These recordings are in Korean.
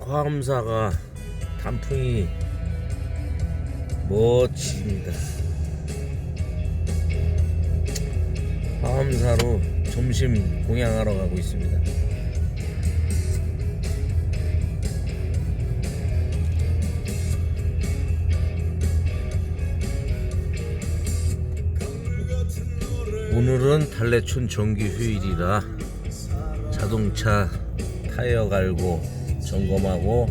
화엄사가 단풍이 멋집니다. 화엄사로 점심 공양하러 가고 있습니다. 오늘은 달래촌 정기 휴일이라 자동차 타이어 갈고 점검하고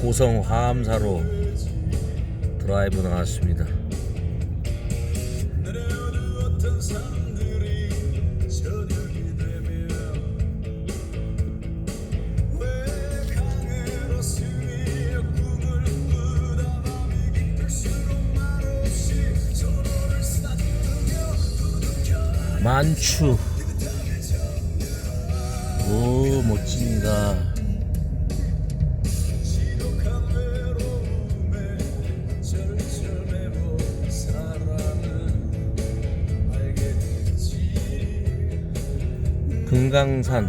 고성 화암사로 드라이브 나왔습니다. 만추 오 멋집 금강산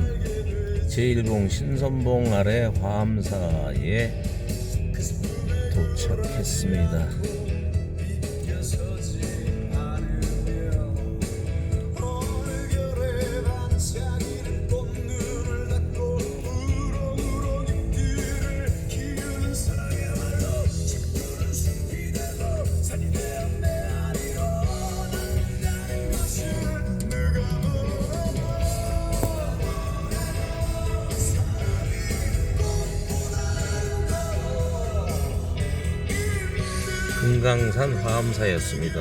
제1봉 신선봉 아래 화암사에 도착했습니다. 금강산 화암사였습니다.